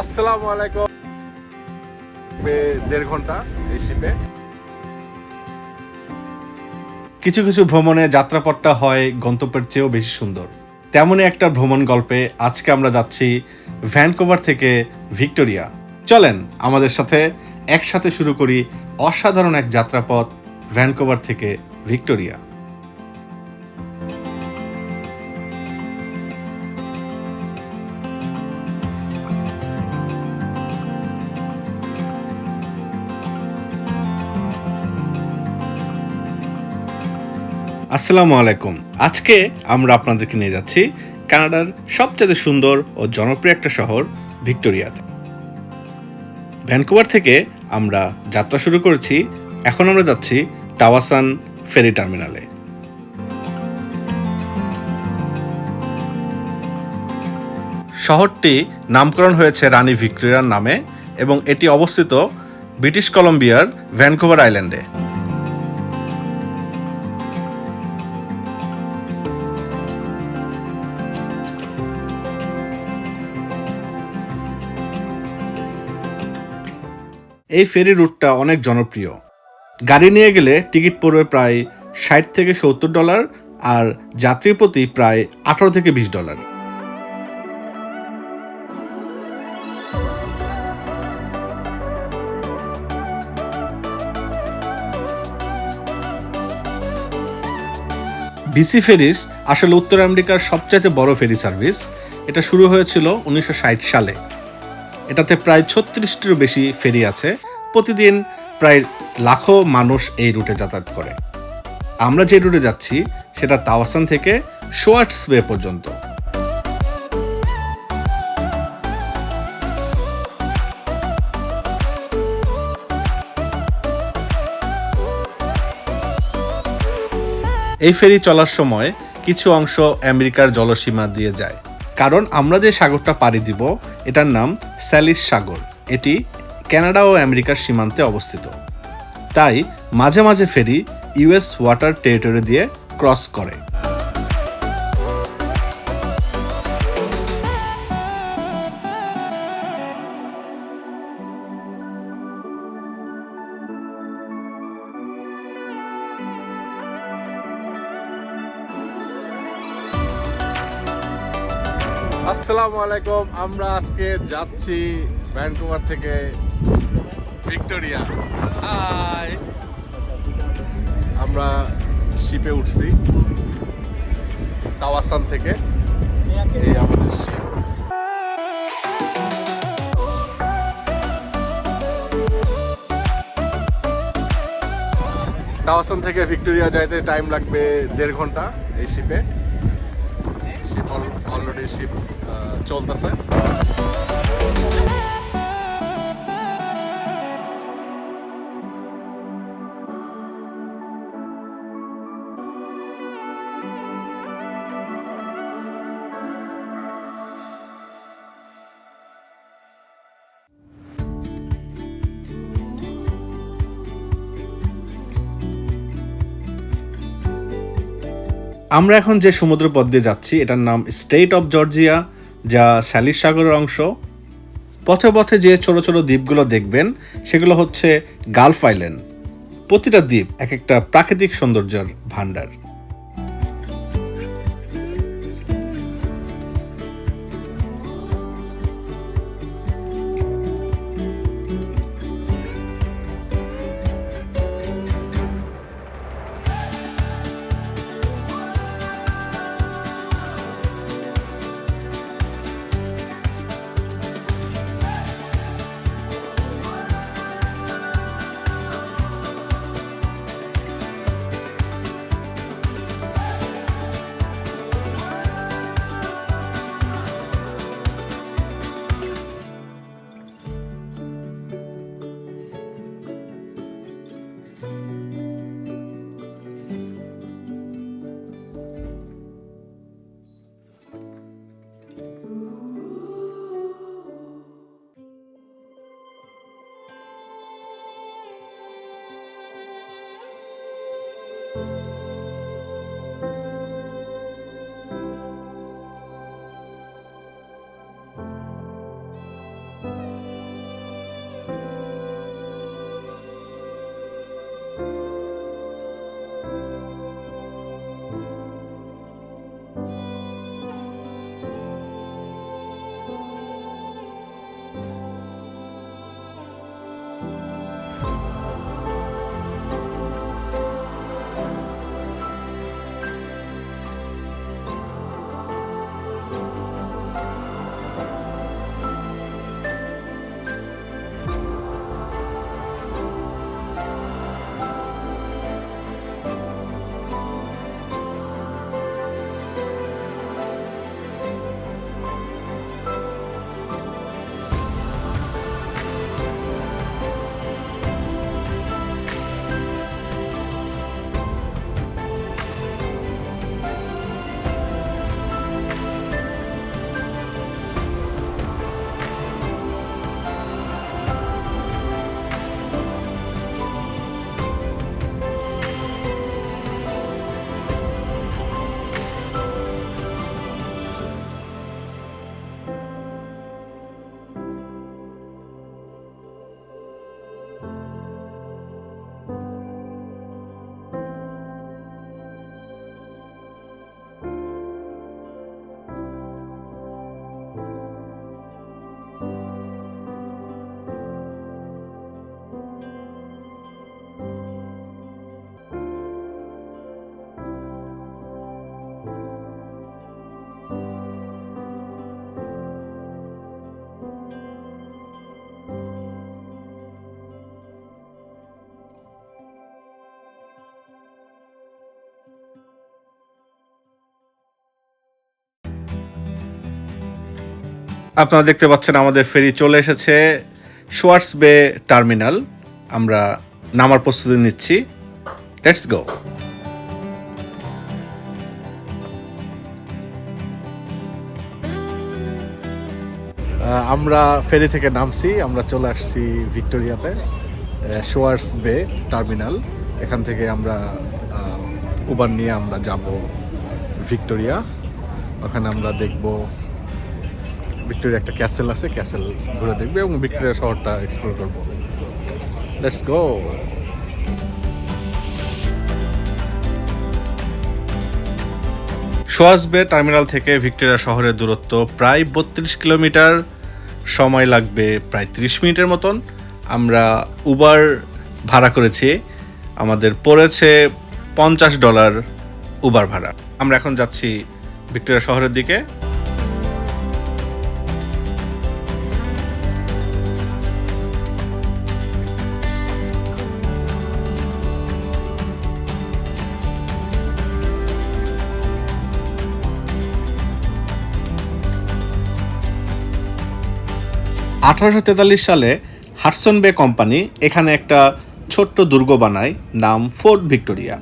আসসালামু আলাইকুম। দেড় ঘণ্টা এই শিপে কিছু কিছু ভ্রমণে যাত্রাপথটা হয় গন্তব্যের চেয়েও বেশি সুন্দর। তেমনই একটা ভ্রমণ গল্পে আজকে আমরা যাচ্ছি ভ্যানকোভার থেকে ভিক্টোরিয়া। চলেন আমাদের সাথে একসাথে শুরু করি অসাধারণ এক যাত্রাপথ ভ্যানকোভার থেকে ভিক্টোরিয়া। আসসালামু আলাইকুম। আজকে আমরা আপনাদেরকে নিয়ে যাচ্ছি কানাডার সবচেয়ে সুন্দর ও জনপ্রিয় একটা শহর, ভিক্টোরিয়াতে। ভ্যানকুভার থেকে আমরা যাত্রা শুরু করেছি, এখন আমরা যাচ্ছি টাওয়াসান ফেরি টার্মিনালে। শহরটি নামকরণ হয়েছে রানী ভিক্টোরিয়ার নামে এবং এটি অবস্থিত ব্রিটিশ কলম্বিয়ার ভ্যানকুভার আইল্যান্ডে। এই ফেরি রুটটা অনেক জনপ্রিয়। গাড়ি নিয়ে গেলে টিকিট পড়বে প্রায় ষাট থেকে সত্তর ডলার আর যাত্রী প্রতি প্রায় আঠারো থেকে বিশ ডলার। বিসি ফেরিস আসলে উত্তর আমেরিকার সবচাইতে বড় ফেরি সার্ভিস। এটা শুরু হয়েছিল উনিশশো ষাট সালে। এটাতে প্রায় ছত্রিশটিরও বেশি ফেরি আছে। প্রতিদিন প্রায় লাখো মানুষ এই রুটে যাতায়াত করে। আমরা যে রুটে যাচ্ছি, সেটা তাওয়াসান থেকে শোয়ার্টস বে পর্যন্ত। এই ফেরি চলার সময় কিছু অংশ আমেরিকার জলসীমা দিয়ে যায়। কারণ আমরা যে সাগরটা পাড়ি দিব, এটার নাম স্যালিস সাগর। এটি ক্যানাডা ও আমেরিকার সীমান্তে অবস্থিত। তাই মাঝে মাঝে ফেরি ইউএস ওয়াটার টেরিটরি দিয়ে ক্রস করে। আলাইকুম আমরা আজকে যাচ্ছি ভ্যানকুভার থেকে ভিক্টোরিয়া। হাই! আমরা শিপে উঠছি তাওয়াসান থেকে, এই আমাদের শিপ। তাওয়াসান থেকে ভিক্টোরিয়া যাইতে টাইম লাগবে দেড় ঘণ্টা এই শিপে। শিপ অলরেডি শিপ চলতেছে। আমরা এখন যে সমুদ্র পথ দিয়ে যাচ্ছি এটার নাম স্টেট অফ জর্জিয়া যা স্যালিস সাগরের অংশ। পথে পথে যে ছোট ছোট দ্বীপগুলো দেখবেন, সেগুলো হচ্ছে গালফ আইল্যান্ড। প্রতিটা দ্বীপ এক একটা প্রাকৃতিক সৌন্দর্যের ভান্ডার আপনারা দেখতে পাচ্ছেন আমাদের ফেরি চলে এসেছে শোয়ার্স বে টার্মিনাল আমরা নামার প্রস্তুতি নিচ্ছি। লেটস গো আমরা ফেরি থেকে নামছি। আমরা চলে আসছি ভিক্টোরিয়াতে শোয়ার্স বে টার্মিনাল এখান থেকে আমরা উবার নিয়ে আমরা যাব ভিক্টোরিয়া। ওখানে আমরা দেখব ভিক্টোরিয়া একটা ক্যাসেল আছে ক্যাসেল ঘুরে দেখবে এবং ভিক্টোরিয়া শহরটা এক্সপ্লোর করব। লেটস গো সোয়াসবে টার্মিনাল থেকে ভিক্টোরিয়া শহরের দূরত্ব প্রায় বত্রিশ কিলোমিটার। সময় লাগবে প্রায় ত্রিশ মিনিটের মতন। আমরা উবার ভাড়া করেছি। আমাদের পড়েছে পঞ্চাশ ডলার উবার ভাড়া। আমরা এখন যাচ্ছি ভিক্টোরিয়া শহরের দিকে। আঠারোশো তেতাল্লিশ সালে হাটসন বে কোম্পানি এখানে একটা ছোট্ট দুর্গ বানায়, নাম ফোর্ট ভিক্টোরিয়া।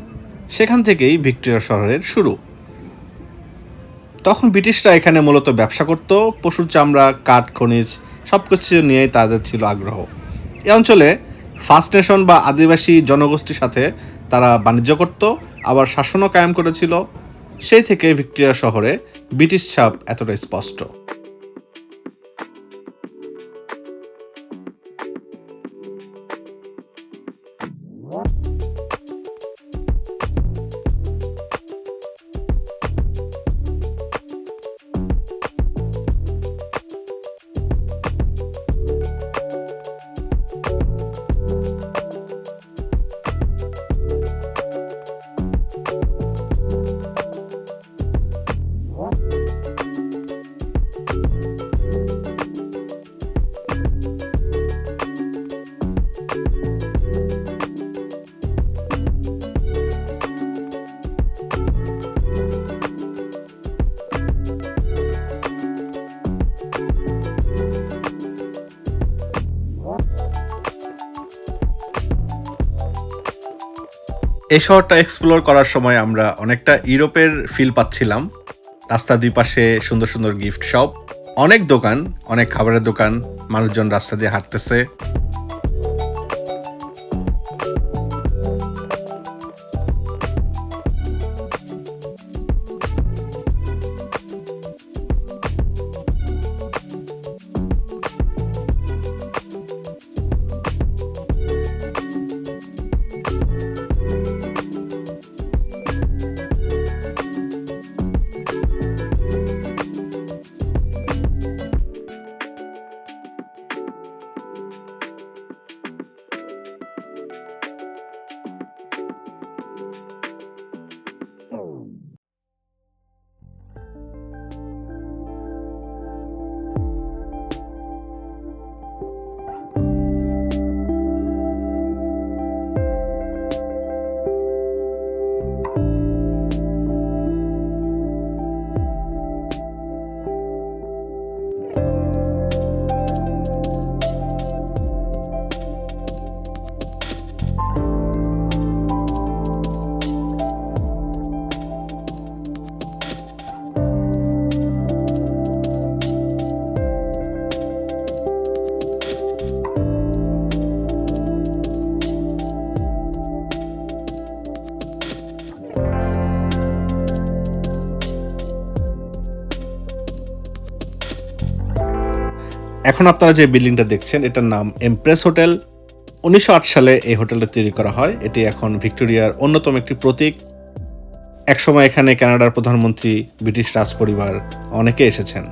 সেখান থেকেই ভিক্টোরিয়া শহরের শুরু। তখন ব্রিটিশরা এখানে মূলত ব্যবসা করত, পশুর চামড়া, কাঠ, খনিজ সব কিছু নিয়েই তাদের ছিল আগ্রহ। এ অঞ্চলে ফার্স্ট নেশন বা আদিবাসী জনগোষ্ঠীর সাথে তারা বাণিজ্য করত, আবার শাসনও কায়েম করেছিল। সেই থেকে ভিক্টোরিয়া শহরে ব্রিটিশ ছাপ এতটা স্পষ্ট। এই শহরটা এক্সপ্লোর করার সময় আমরা অনেকটা ইউরোপের ফিল পাচ্ছিলাম। রাস্তার দুই পাশে সুন্দর সুন্দর গিফট শপ অনেক দোকান, অনেক খাবারের দোকান, মানুষজন রাস্তা দিয়ে হাঁটতেছে। এখন আপনারা যে বিল্ডিংটা দেখছেন, এটার নাম এমপ্রেস হোটেল উনিশশো আট সালে এই হোটেলটা তৈরি করা হয়। এটি এখন ভিক্টোরিয়ার অন্যতম একটি প্রতীক। একসময় এখানে কানাডার প্রধানমন্ত্রী, ব্রিটিশ রাজ পরিবার অনেকে এসেছেন।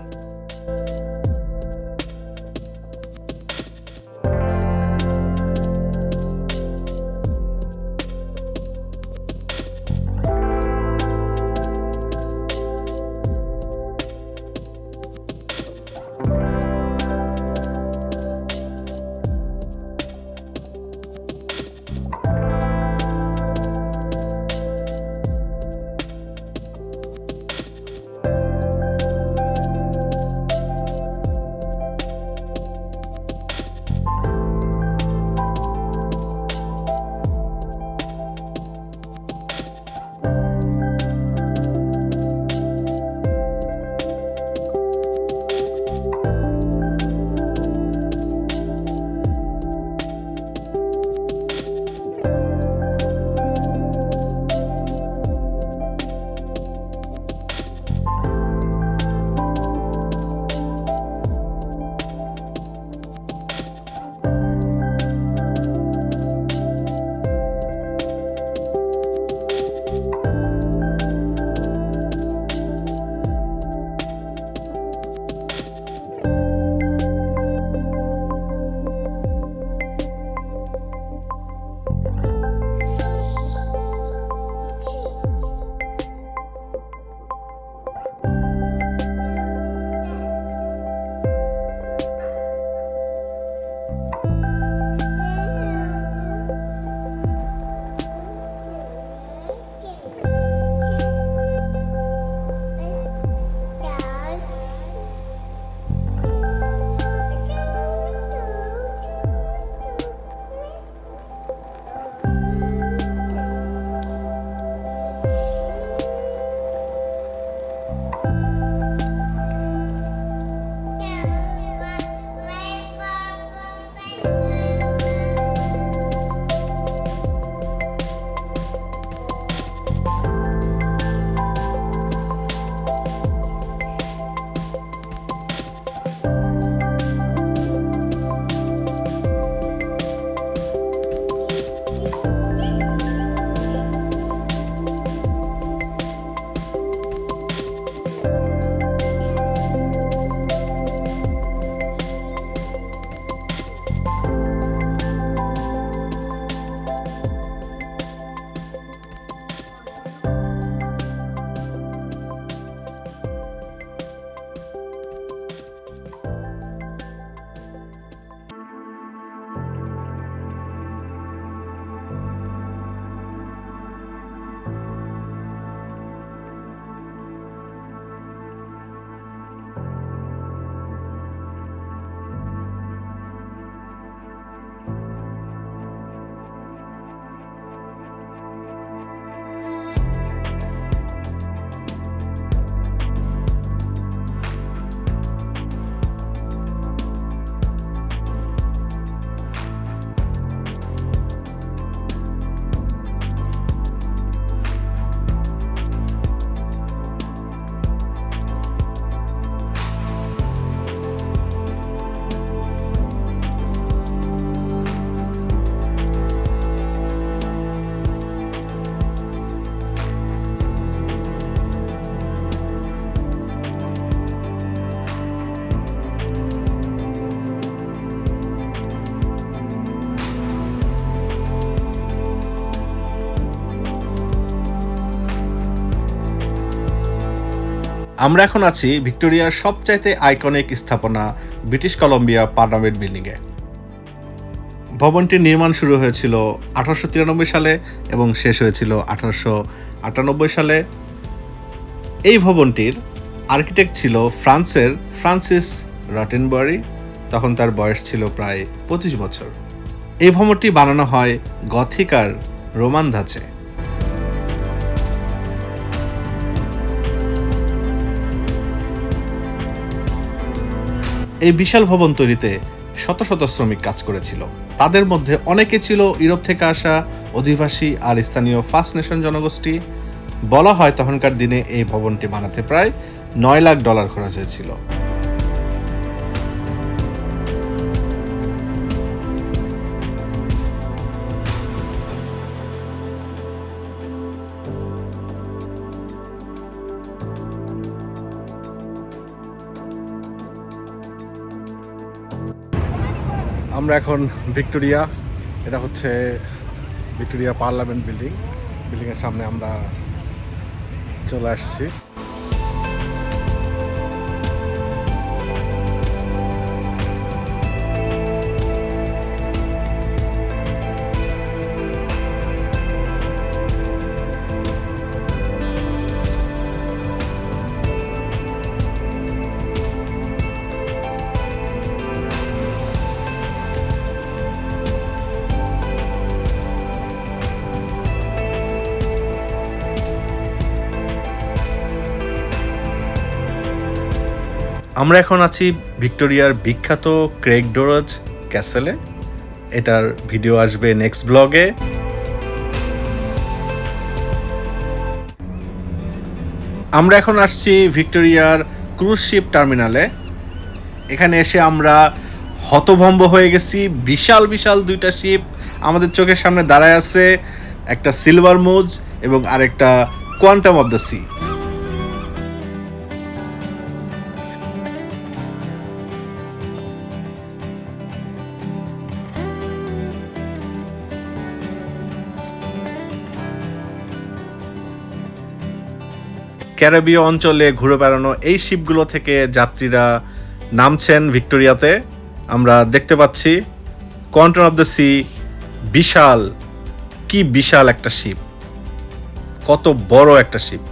আমরা এখন আছি ভিক্টোরিয়ার সবচাইতে আইকনিক স্থাপনা ব্রিটিশ কলম্বিয়া পার্লামেন্ট বিল্ডিংয়ে। ভবনটির নির্মাণ শুরু হয়েছিল আঠারোশো তিরানব্বই সালে এবং শেষ হয়েছিল আঠারোশো আটানব্বই সালে। এই ভবনটির আর্কিটেক্ট ছিল ফ্রান্সের ফ্রান্সিস রটেনবারি, তখন তার বয়স ছিল প্রায় পঁচিশ বছর। এই ভবনটি বানানো হয় গথিকার রোমান ধাঁচে। এই বিশাল ভবন তৈরিতে শত শত শ্রমিক কাজ করেছিল। তাদের মধ্যে অনেকে ছিল ইউরোপ থেকে আসা অধিবাসী আর স্থানীয় ফার্স্ট নেশন জনগোষ্ঠী। বলা হয় তখনকার দিনে এই ভবনটি বানাতে প্রায় নয় লাখ ডলার খরচ হয়েছিল। আমরা এখন ভিক্টোরিয়া এটা হচ্ছে ভিক্টোরিয়া পার্লামেন্ট বিল্ডিং। বিল্ডিংয়ের সামনে আমরা চলে আসছি। আমরা এখন আছি ভিক্টোরিয়ার বিখ্যাত ক্রেক ডোরজ ক্যাসেলে। এটার ভিডিও আসবে নেক্সট ব্লগে আমরা এখন আসছি ভিক্টোরিয়ার ক্রুজ শিপ টার্মিনালে। এখানে এসে আমরা হতভম্ব হয়ে গেছি। বিশাল বিশাল দুইটা শিপ আমাদের চোখের সামনে দাঁড়ায় আছে। একটা সিলভার মুজ এবং আরেকটা কোয়ান্টাম অফ দ্য সি। ক্যারাবীয় অঞ্চলে ঘুরে বেড়ানো এই শিপগুলো থেকে যাত্রীরা নামছেন ভিক্টোরিয়াতে। আমরা দেখতে পাচ্ছি কোয়ান্টন অফ দ্য সি বিশাল, কি বিশাল একটা শিপ। কত বড় একটা শিপ।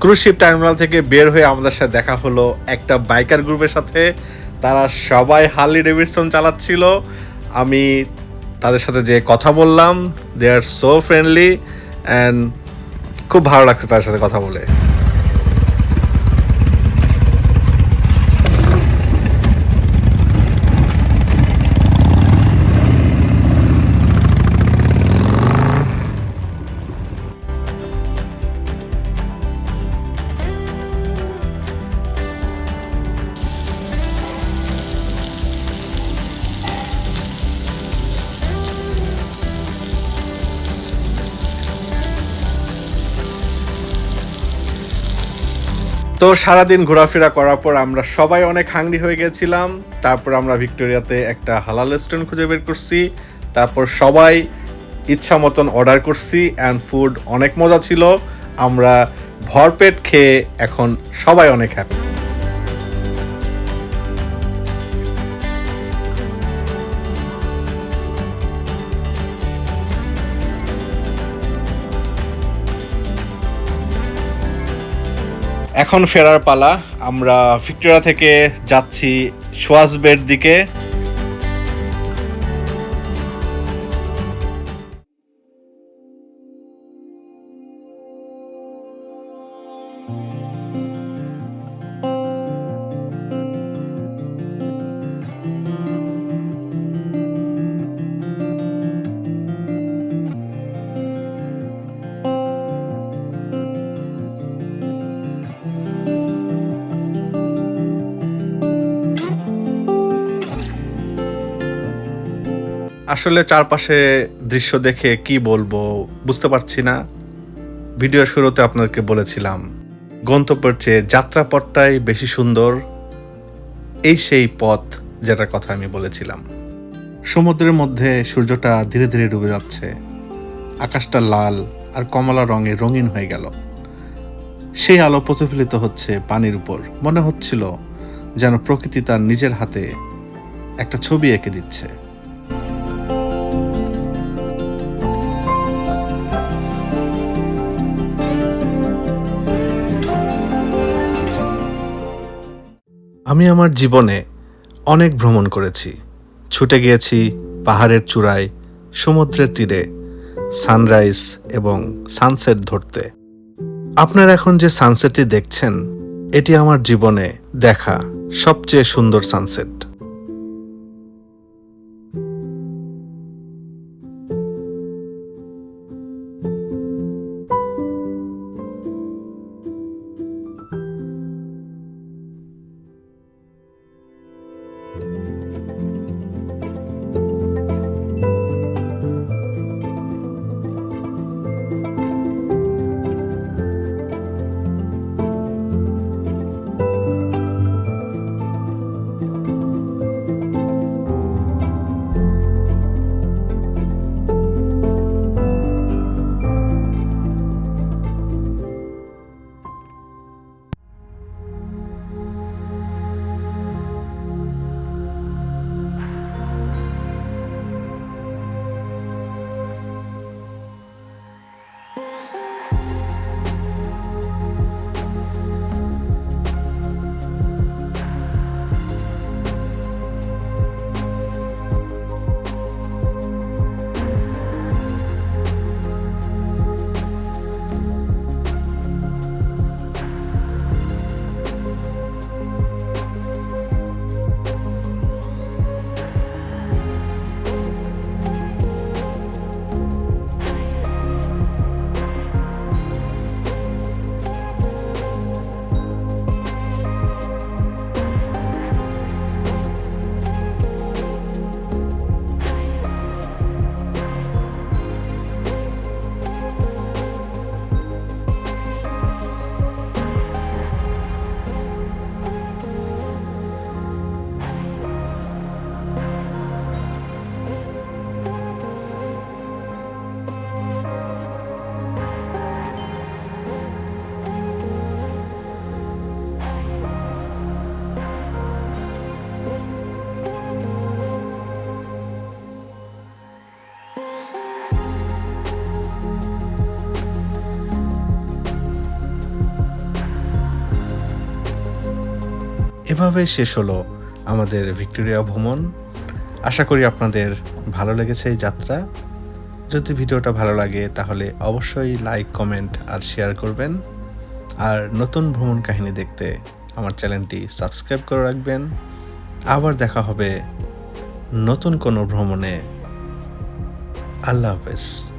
ক্রুজ শিপ টার্মিনাল থেকে বের হয়ে আমাদের সাথে দেখা হলো একটা বাইকার গ্রুপের সাথে। তারা সবাই হার্লি ডেভিডসন চালাচ্ছিল। আমি তাদের সাথে যে কথা বললাম they are so friendly and খুব ভালো লাগছে তাদের সাথে কথা বলে। তো সারাদিন ঘোরাফেরা করার পর আমরা সবাই অনেক হাংরি হয়ে গেছিলাম। তারপর আমরা ভিক্টোরিয়াতে একটা হালাল রেস্টুরেন্ট খুঁজে বের করছি। তারপর সবাই ইচ্ছা মতন অর্ডার করছি অ্যান্ড ফুড অনেক মজা ছিল। আমরা ভরপেট খেয়ে এখন সবাই অনেক হ্যাপি এখন ফেরার পালা। আমরা ভিক্টোরিয়া থেকে যাচ্ছি সোয়াজবের দিকে। আসলে চারপাশে দৃশ্য দেখে কি বলব বুঝতে পারছি না। ভিডিওর শুরুতে আপনাদেরকে বলেছিলাম, গন্তব্যের চেয়ে যাত্রাপথটাই বেশি সুন্দর। এই সেই পথ যেটার কথা আমি বলেছিলাম। সমুদ্রের মধ্যে সূর্যটা ধীরে ধীরে ডুবে যাচ্ছে। আকাশটা লাল আর কমলা রঙে রঙিন হয়ে গেল। সেই আলো প্রতিফলিত হচ্ছে পানির উপর। মনে হচ্ছিল যেন প্রকৃতি তার নিজের হাতে একটা ছবি এঁকে দিচ্ছে। আমি আমার জীবনে অনেক ভ্রমণ করেছি। ছুটে গিয়েছি পাহাড়ের চূড়ায়, সমুদ্রের তীরে, সানরাইজ এবং সানসেট ধরতে। আপনার এখন যে সানসেটটি দেখছেন, এটি আমার জীবনে দেখা সবচেয়ে সুন্দর সানসেট। এভাবে শেষ হলো আমাদের ভিক্টোরিয়া ভ্রমণ। আশা করি আপনাদের ভালো লেগেছে এই যাত্রা। যদি ভিডিওটা ভালো লাগে, তাহলে অবশ্যই লাইক কমেন্ট আর শেয়ার করবেন। আর নতুন ভ্রমণ কাহিনী দেখতে আমার চ্যানেলটি সাবস্ক্রাইব করে রাখবেন। আবার দেখা হবে নতুন কোনো ভ্রমণে। আল্লাহ হাফেজ।